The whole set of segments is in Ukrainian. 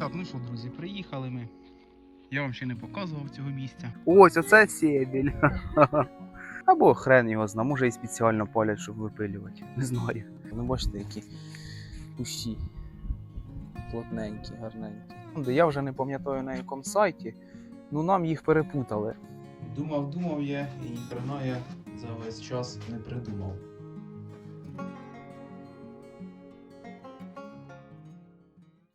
Так, ну що, друзі, приїхали ми. Я вам ще не показував цього місця. Ось оце сєбіль. Або хрен його зна, може і спеціально палять, щоб випилювати. Не знаю. Ну бачите, які кущі. Плотненькі, гарненькі. Ну, я вже не пам'ятаю на якому сайті. Ну нам їх перепутали. Думав, думав я і хрена я за весь час не придумав.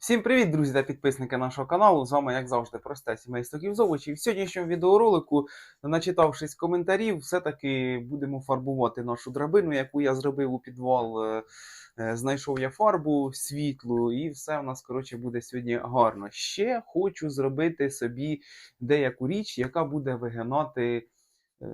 Всім привіт, друзі та підписники нашого каналу. З вами, як завжди, просте сімейство Ківзович. І в сьогоднішньому відеоролику, начитавшись коментарів, все-таки будемо фарбувати нашу драбину, яку я зробив у підвал. Е, е, Знайшов я фарбу світлу, і все у нас коротше буде сьогодні гарно. Ще хочу зробити собі деяку річ, яка буде вигинати е,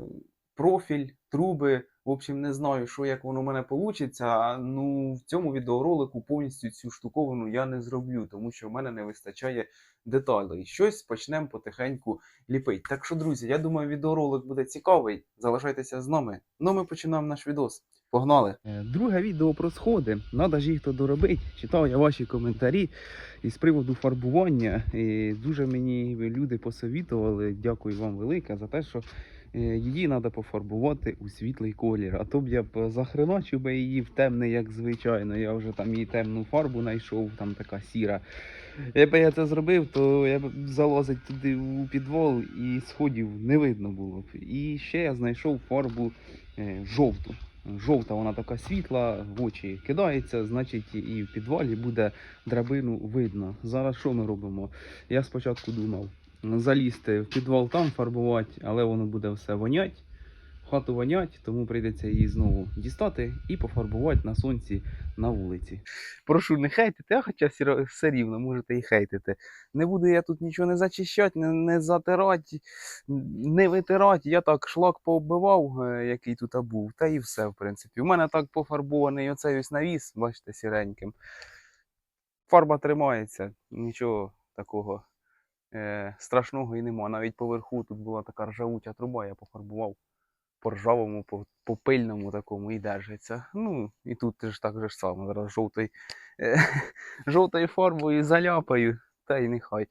профіль, труби. В общем, не знаю, що як воно в мене вийде. Ну, в цьому відеоролику повністю цю штуковину я не зроблю, тому що в мене не вистачає деталей. Щось почнемо потихеньку ліпити. Так що, друзі, я думаю, відеоролик буде цікавий. Залишайтеся з нами. Ну, ми починаємо наш відос. Погнали! Е, Друге відео про сходи. Надо ж їх то доробити. Читав я ваші коментарі із приводу фарбування. І дуже мені люди посовітували. Дякую вам велике за те, що її треба пофарбувати у світлий колір. А то б я б захреначив би її в темний, як звичайно. Я вже там її темну фарбу знайшов, там така сіра. Якби я це зробив, то я б залазить туди у підвал і сходів не видно було б. І ще я знайшов фарбу е, жовту. Жовта вона така світла, в очі кидається, значить і в підвалі буде драбину видно. Зараз що ми робимо? Я спочатку думав залізти в підвал там фарбувати, але воно буде все вонять, хату вонять, тому прийдеться її знову дістати і пофарбувати на сонці на вулиці. Прошу, не хейтите, а хоча все рівно можете і хейтити. Не буду я тут нічого не зачищати, не, не затирати, не витирати. Я так шлак пооббивав, е, який тут був, та і все, в принципі. У мене так пофарбований оцей ось навіс, бачите, сіреньким. Фарба тримається, нічого такого е, страшного і нема. Навіть поверху тут була така ржавуча труба, я пофарбував по ржавому, по, по пильному такому і держиться. Ну, і тут ж так же ж само. Зараз жовтий, е, фарбою заляпаю, та й нехай.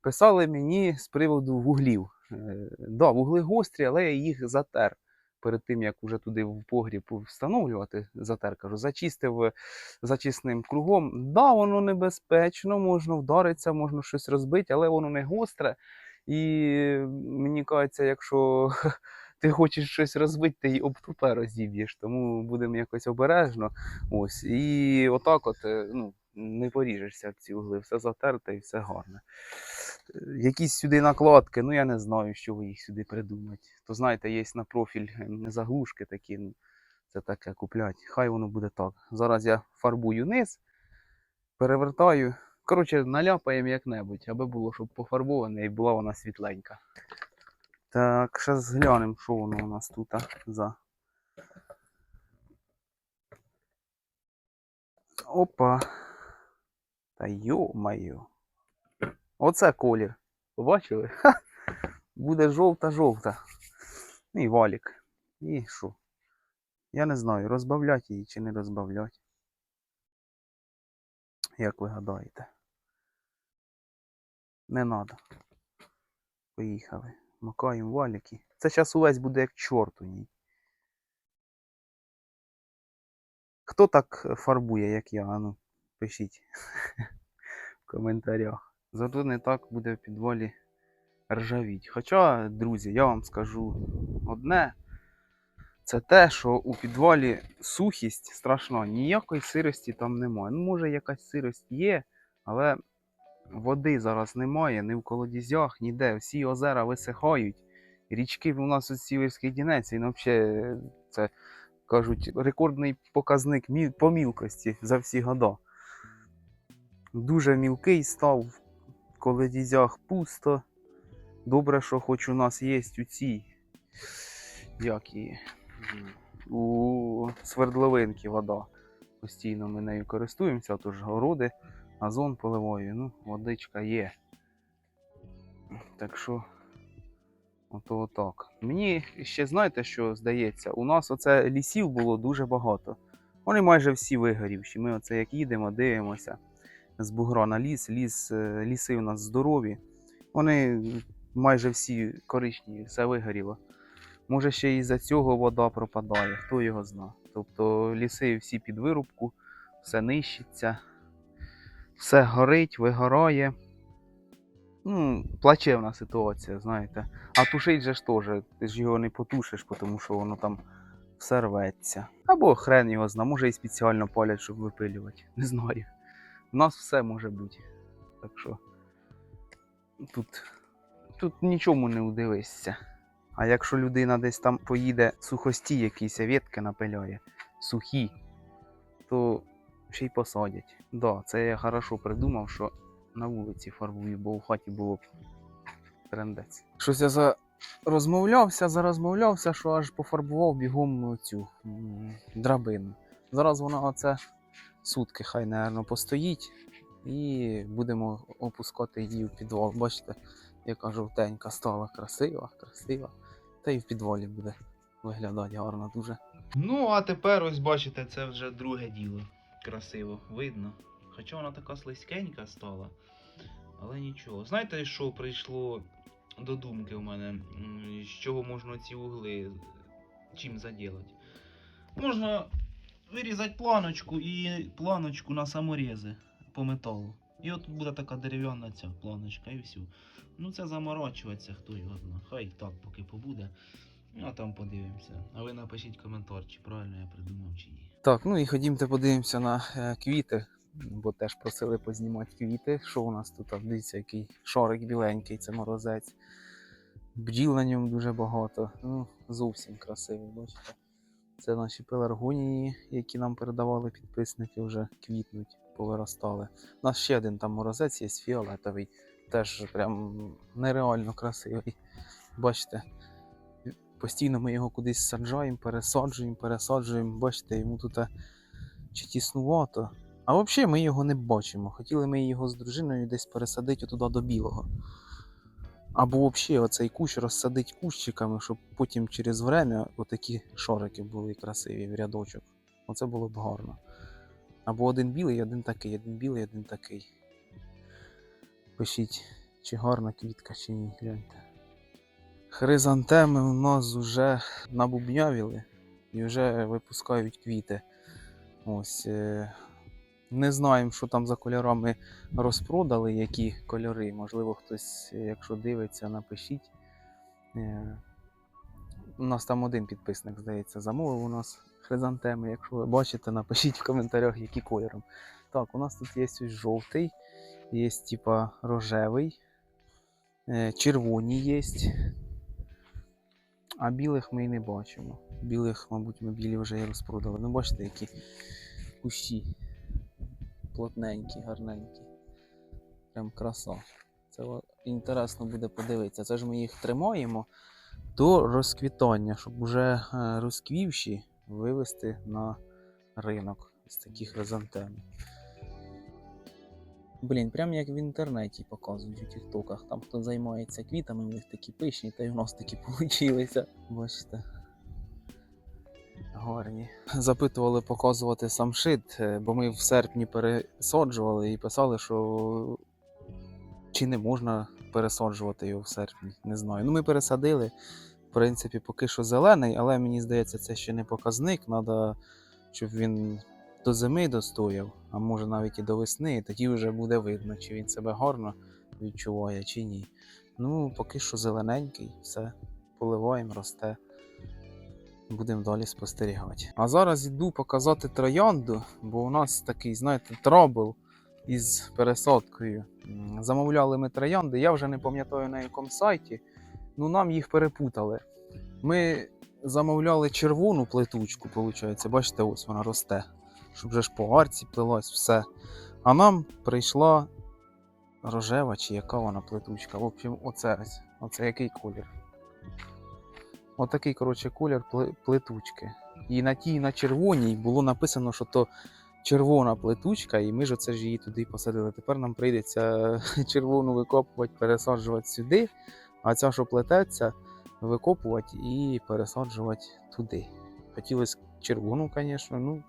Писали мені з приводу вуглів. Е, да, вугли гострі, але я їх затер. Перед тим, як уже туди в погріб встановлювати, затер, кажу, зачистив зачисним кругом. Да, воно небезпечно, можна вдаритися, можна щось розбити, але воно не гостре. І мені кажеться, якщо ти хочеш щось розбити, ти й об тупе розіб'єш, тому будемо якось обережно. Ось. І отак от, е, ну, не поріжешся об ці угли, все затерте і все гарне. Е, Якісь сюди накладки, ну я не знаю, що ви їх сюди придумати. То знаєте, є на профіль е, заглушки такі, ну, це таке куплять. Хай воно буде так. Зараз я фарбую низ, перевертаю. Коротше, наляпаємо як-небудь, аби було, щоб пофарбоване і була вона світленька. Так, зараз глянемо, що воно у нас тут за. Опа. Та йо-моє. Оце колір. Побачили? Ха! Буде жовта-жовта. Ну І валік. І що? Я не знаю, розбавлять її чи не розбавлять. Як ви гадаєте? Не надо. Поїхали. Макаємо валіки. Це зараз увесь буде як чорт у ній. Хто так фарбує, як я? Ану, пишіть в коментарях. Зато не так буде в підвалі ржавіть. Хоча, друзі, я вам скажу одне. Це те, що у підвалі сухість страшна, ніякої сирості там немає. Ну, може, якась сирость є, але води зараз немає, ні в колодязях, ніде. Всі озера висихають. Річки у нас у Сіверський Дінець, він взагалі, це кажуть, рекордний показник по мілкості за всі года. Дуже мілкий став, в колодязях пусто. Добре, що хоч у нас є у цій. Як її? У свердловинки вода. Постійно ми нею користуємося, тож городи, газон поливаю. Ну, водичка є. Так що, ото отак. Мені ще знаєте, що здається, у нас оце лісів було дуже багато. Вони майже всі вигорівші. Ми оце як їдемо, дивимося. З бугра на ліс. ліс е, ліси у нас здорові. Вони майже всі коричневі, все вигоріло. Може, ще і за цього вода пропадає, хто його зна. Тобто ліси всі під вирубку, все нищиться, все горить, вигорає. Ну, плачевна ситуація, знаєте. А тушить же ж теж, ти ж його не потушиш, тому що воно там все рветься. Або хрен його зна, може і спеціально палять, щоб випилювати. Не знаю. У нас все може бути. Так що тут, тут нічому не удивишся. А якщо людина десь там поїде сухості якісь ветки напиляє, сухі, то ще й посадять. Да, це я хорошо придумав, що на вулиці фарбую, бо в хаті було б трендець. Щось я за... розмовлявся, зарозмовлявся, що аж пофарбував бігом цю драбину. Зараз вона оце сутки хай, напевно, постоїть і будемо опускати її в підвал. Бачите, яка жовтенька стала, красива, красива. Та й в підвалі буде виглядати гарно дуже. Ну, а тепер ось бачите, це вже друге діло. Красиво, видно. Хоча вона така слизькенька стала. Але нічого. Знаєте, що прийшло до думки у мене? З чого можна ці угли чим заділати? Можна вирізати планочку і планочку на саморези по металу. І от буде така дерев'яна ця планочка і все. Ну це заморачуватися, хто його знає. Хай так поки побуде. Ну а там подивимося. А ви напишіть коментар, чи правильно я придумав, чи ні. Так, ну і ходімте подивимося на е, квіти, бо теж просили познімати квіти. Що у нас тут? Дивіться, який шарик біленький, це морозець. Бджіл на ньому дуже багато. Ну, зовсім красивий, бачите. Це наші пеларгонії, які нам передавали підписники, вже квітнуть, повиростали. У нас ще один там морозець є фіолетовий, теж прям нереально красивий. Бачите, постійно ми його кудись саджаємо, пересаджуємо, пересаджуємо. Бачите, йому тут е, чи тіснувато. А взагалі ми його не бачимо. Хотіли ми його з дружиною десь пересадити туди до білого. Або взагалі оцей кущ розсадити кущиками, щоб потім через время отакі шорики були красиві в рядочок. Оце було б гарно. Або один білий, один такий, один білий, один такий. Пишіть, чи гарна квітка, чи ні, гляньте. Хризантеми у нас вже набубнявіли і вже випускають квіти. Ось. Не знаємо, що там за кольорами розпродали, які кольори. Можливо, хтось, е, якщо дивиться, напишіть. Е, У нас там один підписник, здається, замовив у нас хризантеми. Якщо ви бачите, напишіть в коментарях, які кольором. Так, у нас тут є ось жовтий, є типа рожевий, е, червоні є. А білих ми і не бачимо. Білих, мабуть, ми білі вже і розпродали. Ну, бачите, які кущі. Плотненькі, гарненькі. Прям краса. Це інтересно буде подивитися. Це ж ми їх тримаємо до розквітання, щоб уже е, розквівші вивести на ринок з таких хризантем. Блін, прям як в інтернеті показують у тіктоках. Там хто займається квітами, у них такі пишні, та й у нас такі получилися. Бачите. Гарні. Запитували показувати самшит, е, бо ми в серпні пересаджували і писали, що чи не можна пересаджувати його в серпні. Не знаю. Ну, ми пересадили. В принципі, поки що зелений, але мені здається, це ще не показник. Треба, щоб він до зими достояв, а може навіть і до весни, і тоді вже буде видно, чи він себе гарно відчуває, чи ні. Ну, поки що зелененький, все поливаємо, росте. Будемо далі спостерігати. А зараз йду показати троянду, бо у нас такий, знаєте, трабл із пересадкою. Замовляли ми троянди, я вже не пам'ятаю на якому сайті, ну нам їх перепутали. Ми замовляли червону плетучку, виходить, бачите, ось вона росте, щоб вже ж по арці плелась все. А нам прийшла рожева чи яка вона плетучка. В общем, оце. Оце який колір. Отакий, коротше, колір пле- плетучки. І на тій, на червоній було написано, що то червона плетучка, і ми ж оце ж її туди посадили. Тепер нам прийдеться червону викопувати, пересаджувати сюди, а ця, що плететься, викопувати і пересаджувати туди. Хотілося червону, звісно, ну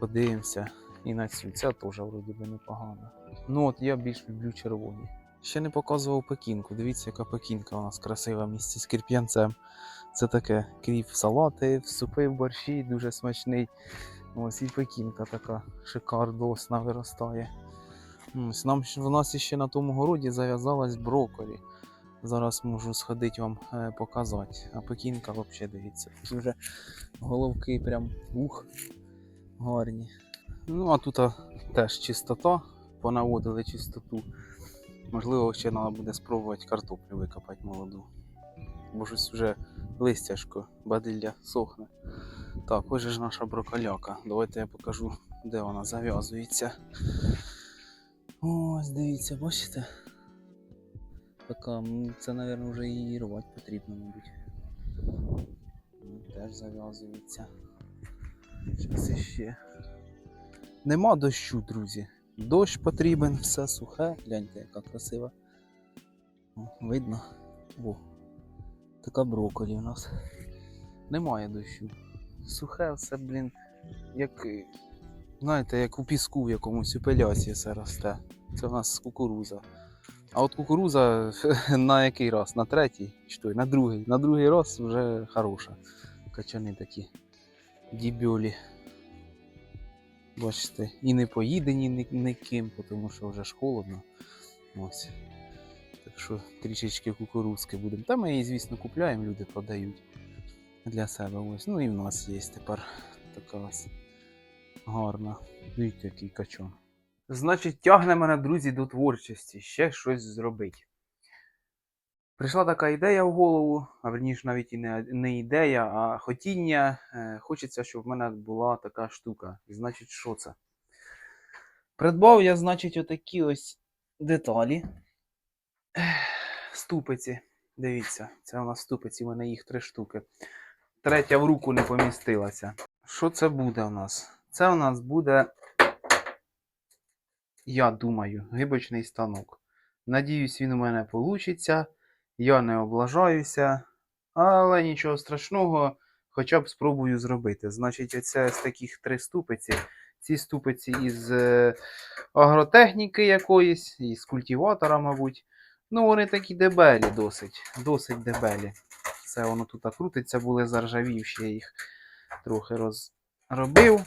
подивимося. І на цю. Ця теж вроді би непогана. Ну от я більш люблю червоні. Ще не показував пекінку. Дивіться, яка пекінка у нас красива в місті з кирп'янцем. Це таке кріп в салати, в супи, в борщі, дуже смачний. Ось і пекінка така шикардосна виростає. Ось нам в нас ще на тому городі зав'язалась брокколі. Зараз можу сходити вам е, показати. А пекінка взагалі дивіться. Вже головки прям ух, гарні. Ну, а тут теж чистота, понаводили чистоту. Можливо, ще треба буде спробувати картоплю викопати молоду. Бо щось вже листяшко, бадилля сохне. Так, ось ж наша броколяка. Давайте я покажу, де вона зав'язується. Ось, дивіться, бачите? Така, це, мабуть, вже її рвати потрібно, мабуть. Теж зав'язується. Щас іще. Нема дощу, друзі. Дощ потрібен, все сухе. Гляньте, яка красива. Видно? О, така брокколі у нас. Немає дощу. Сухе все, блін, як. Знаєте, як у піску в якомусь у пелясі все росте. Це в нас кукуруза. А от кукуруза на який раз? На третій? Чи той? На другий. На другий раз вже хороша. Качани такі дібьолі. Бачите, і не поїдені ні- ніким, тому що вже ж холодно. Ось. Так що трішечки кукурузки будемо. Та ми її, звісно, купляємо, люди продають для себе. Ось. Ну і в нас є тепер така ось гарна. Дивіться, який качан. Значить, тягне мене, друзі, до творчості, ще щось зробити. Прийшла така ідея в голову, а верніше навіть і не, не ідея, а хотіння. Е, хочеться, щоб в мене була така штука. І значить, що це? Придбав я, значить, отакі ось деталі. Ступиці. Дивіться, це у нас ступиці, у мене їх три штуки. Третя в руку не помістилася. Що це буде у нас? Це у нас буде, я думаю, гибочний станок. Надіюсь, він у мене вийде. Я не облажаюся, але нічого страшного, хоча б спробую зробити. Значить, оце з таких три ступиці. Ці ступиці із е, агротехніки якоїсь, із культиватора, мабуть. Ну, вони такі дебелі досить. Досить дебелі. Це воно тут крутиться, були заржавівші, я їх трохи розробив.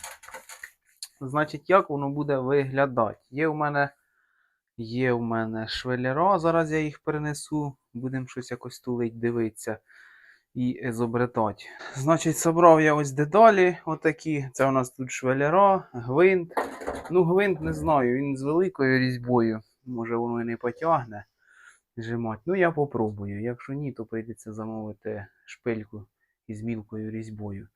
Значить, як воно буде виглядати? Є у мене Є в мене швеллера, зараз я їх перенесу, будемо щось якось тулить, дивитися і зобретати. Значить, собрав я ось деталі отакі. Це у нас тут швеллера, гвинт. Ну, гвинт не знаю, він з великою різьбою. Може воно і не потягне жимать. Ну, я попробую. Якщо ні, то прийдеться замовити шпильку із мілкою різьбою.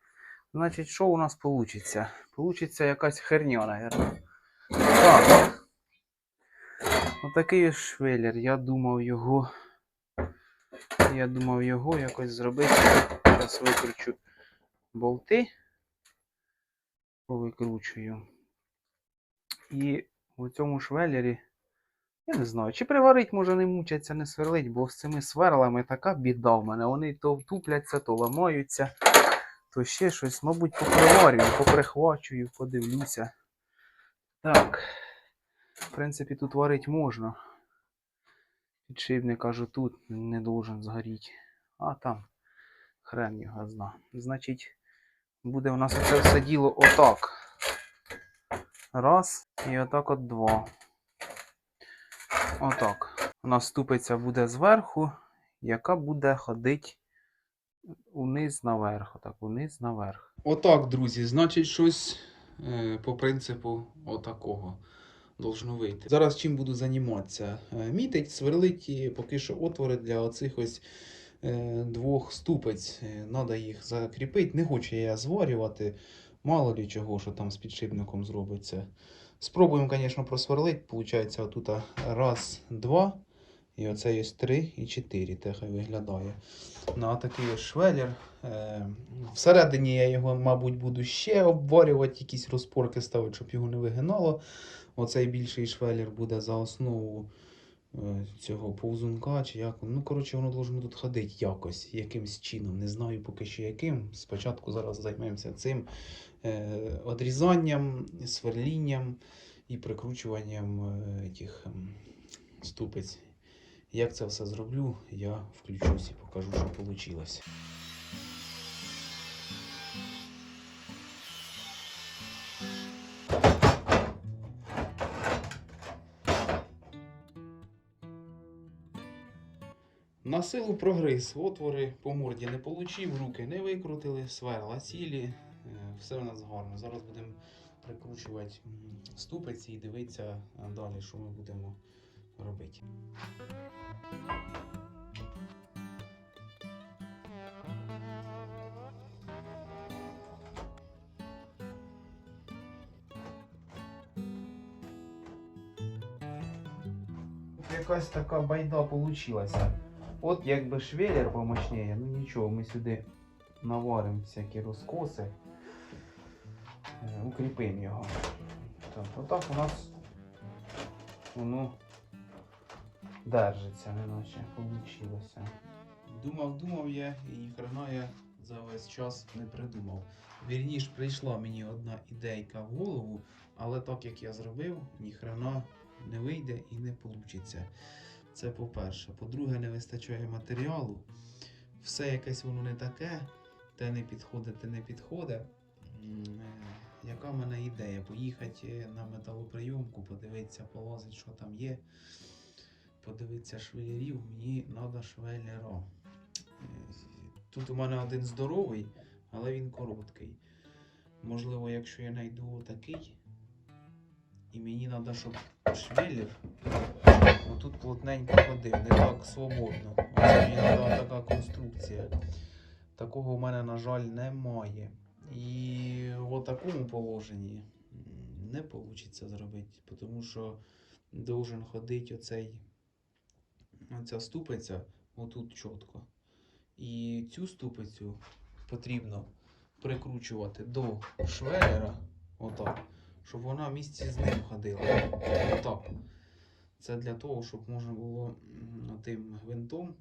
Значить, що у нас вийде? Получиться якась херня, наверное. Так. Отакий ось швеллер. Я думав його. Я думав його якось зробити. Зараз викручу болти. Повикручую. І у цьому швеллері. Я не знаю, чи приварить, може не мучаться, не сверлить, бо з цими сверлами така біда в мене. Вони то втупляться, то ламаються, то ще щось, мабуть, поприварюю, поприхвачую, подивлюся. Так. В принципі, тут варить можна. Підшипник, кажу, тут не должен згоріти. А там хрен його зна. Значить, буде у нас це все діло отак. Раз і отак от два. Отак. У нас ступиця буде зверху, яка буде ходити униз наверх. Отак, униз наверх. Отак, друзі, значить, щось е, по принципу отакого должно вийти. Зараз чим буду займатися? Е, Мітить, сверлить поки що отвори для оцих ось е, двох ступиць. Треба їх закріпити. Не хочу я зварювати. Мало лі чого, що там з підшипником зробиться. Спробуємо, звісно, просверлити. Получається, отут раз, два. І оце є три і чотири. Те хай виглядає. На такий ось швеллер. Е, всередині я його, мабуть, буду ще обварювати, якісь розпорки ставити, щоб його не вигинало. Оцей більший швеллер буде за основу е, цього повзунка, чи як. Ну, коротше, воно должно тут ходити якось, якимсь чином. Не знаю поки що яким. Спочатку зараз займемося цим е, одрізанням, сверлінням і прикручуванням е, тих ем, ступиць. Як це все зроблю, я включусь і покажу, що вийшло. На силу прогриз, отвори по морді не получив, руки не викрутили, сверла цілі, е, все в нас гарно. Зараз будемо прикручувати ступиці і дивитися далі, що ми будемо робити. Якась така байда получилася. От якби швеллер помощніше, ну нічого, ми сюди наваримо всякі розкоси, е, укріпимо його. Так, отак у нас воно держиться, неначе вийшло. Думав, думав я і ніхрена я за весь час не придумав. Вірніш, прийшла мені одна ідейка в голову, але так як я зробив, ніхрена не вийде і не вийде. Це по-перше. По-друге, не вистачає матеріалу. Все якесь воно не таке, те не підходить, те не підходить. Е, Яка в мене ідея? Поїхати на металоприйомку, подивитися, полазить, що там є. Подивитися швелерів, мені треба швелера. Е, Тут у мене один здоровий, але він короткий. Можливо, якщо я знайду такий, і мені треба, щоб швеллер отут плотненько ходив, не так свободно. Оце мені треба така конструкція. Такого в мене, на жаль, немає. І в такому положенні не вийде зробити, тому що должен ходити оцей, оця ступиця отут чітко. І цю ступицю потрібно прикручувати до швелера, отак, щоб вона в місці з ним ходила. Отак. Це для того, щоб можна було тим гвинтом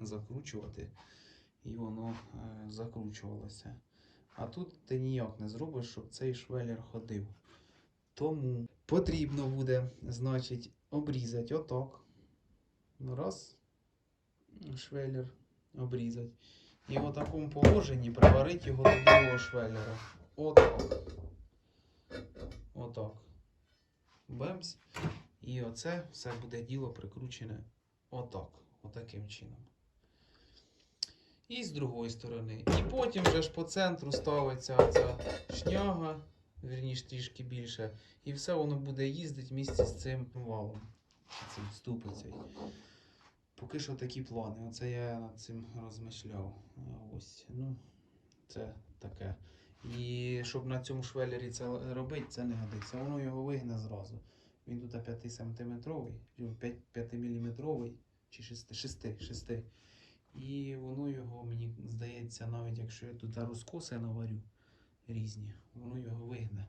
закручувати, і воно е, закручувалося. А тут ти ніяк не зробиш, щоб цей швелер ходив. Тому потрібно буде, значить, обрізати отак. Раз, швелер обрізати. І в такому положенні приварити його до другого швелера. Отак. Отак. Бемс. І оце все буде діло прикручене отак. Отаким чином. І з другої сторони. І потім вже ж по центру ставиться оця шняга, вірніше трішки більше. І все воно буде їздити в місті з цим валом. Цим ступицею. Поки що такі плани. Оце я над цим розмишляв. Ось, ну, це таке. І щоб на цьому швелері це робити, це не годиться. Воно його вигне зразу. Він тут 5 сантиметровий, 5, 5 міліметровий чи 6, 6, 6. І воно його, мені здається, навіть якщо я тут розкоси наварю різні, воно його вигне.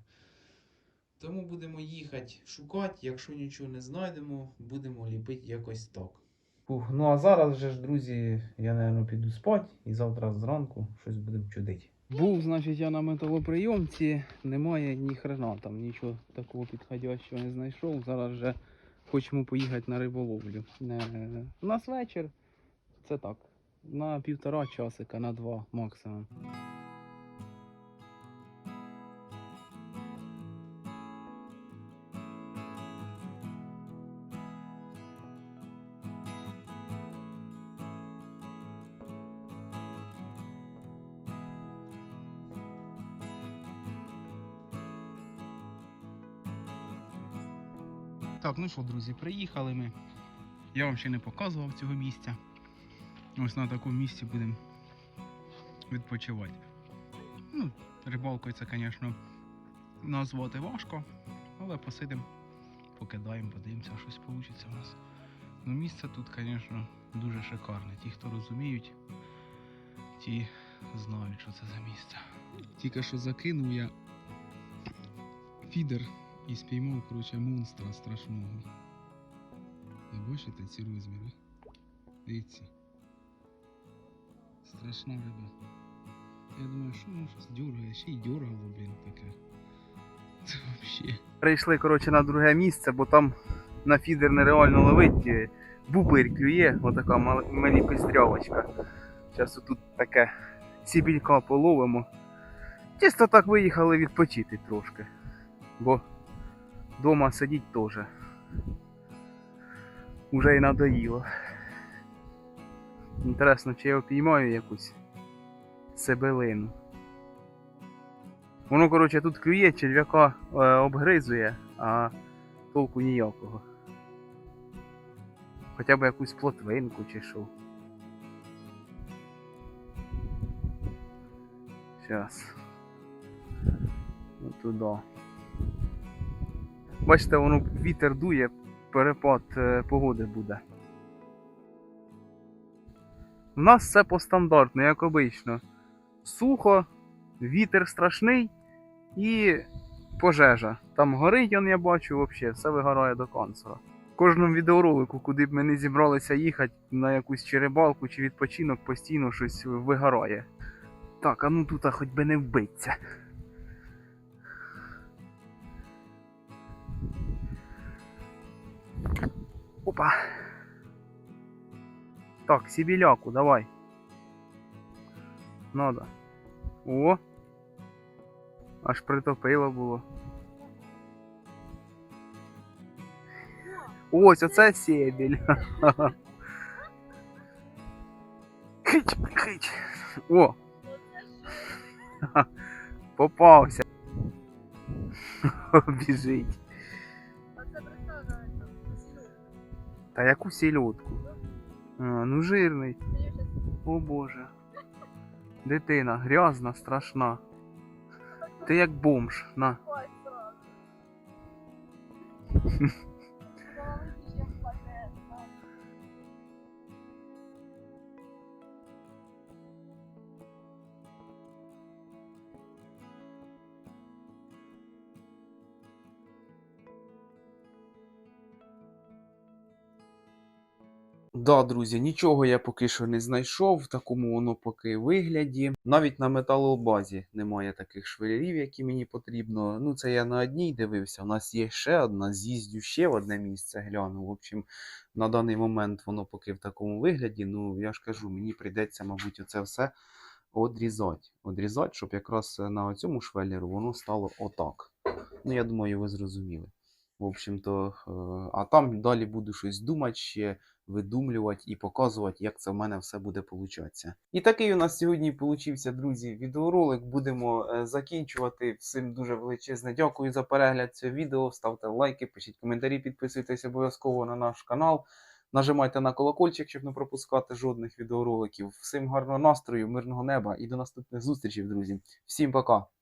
Тому будемо їхати шукати, якщо нічого не знайдемо, будемо ліпити якось так. Ух, ну а зараз же ж, друзі, я, напевно, піду спати і завтра зранку щось будемо чудити. Був, значить, я на металоприйомці, немає ні хрена там, нічого такого підходящого не знайшов. Зараз вже хочемо поїхати на риболовлю. Не... У нас вечір, це так, на півтора часика, на два максимум. Так, ну що, друзі, приїхали ми. Я вам ще не показував цього місця. Ось на такому місці будемо відпочивати. Ну, рибалкою це, звісно, назвати важко, але посидимо, покидаємо, подивимося, щось вийде у нас. Ну, місце тут, звісно, дуже шикарне. Ті, хто розуміють, ті знають, що це за місце. Тільки що закинув я фідер і спіймав, коротше, монстра страшного. бачите ці розміри? Дивіться. Страшна риба. Я думаю, що воно щось дергає, ще й дергало, блін, таке. Це взагалі. Прийшли, коротше, на друге місце, бо там на фідер нереально ловить. е, Бубир клює, отака мал- малі пестрявочка. Зараз тут таке сібілька половимо. Чисто так виїхали відпочити трошки. Бо вдома сидіть теж. Уже й надоїло. Інтересно, чи я опіймаю якусь себелину. Воно, коротше, тут клює, черв'яка е, обгризує, а толку ніякого. Хоча б якусь плотвинку чи що. Щас. Ну туди. Бачите, воно вітер дує, перепад е, погоди буде. У нас все по стандартну, як обично. Сухо, вітер страшний і пожежа. Там горить, он, я бачу, взагалі, все вигорає до концера. В кожному відеоролику, куди б ми не зібралися їхати на якусь чи рибалку, чи відпочинок, постійно щось вигорає. Так, а ну тут хоч би не вбиться. Опа. Так, сібіляку, давай. Надо. О. Аж притопило було. Ось, оце сєбіль. Хить, хить. О. Попався. Біжить. Та яку сільотку? А, ну жирний. О боже. Дитина грязна, страшна. Ти як бомж, на. Да, друзі, нічого я поки що не знайшов, в такому воно поки вигляді. Навіть на металобазі немає таких швелярів, які мені потрібно. Ну, це я на одній дивився. У нас є ще одна, з'їздю ще в одне місце гляну. В общем, на даний момент воно поки в такому вигляді. Ну, я ж кажу, мені прийдеться, мабуть, оце все одрізати. Одрізати, щоб якраз на цьому швеллеру воно стало отак. Ну, я думаю, ви зрозуміли. В общем-то, е, а там далі буду щось думати ще видумлювати і показувати, як це в мене все буде получатися. І такий у нас сьогодні получився, друзі, відеоролик. Будемо е, закінчувати. Всім дуже величезне дякую за перегляд цього відео. Ставте лайки, пишіть коментарі, підписуйтесь обов'язково на наш канал. Нажимайте на колокольчик, щоб не пропускати жодних відеороликів. Всім гарного настрою, мирного неба і до наступних зустрічей, друзі. Всім пока!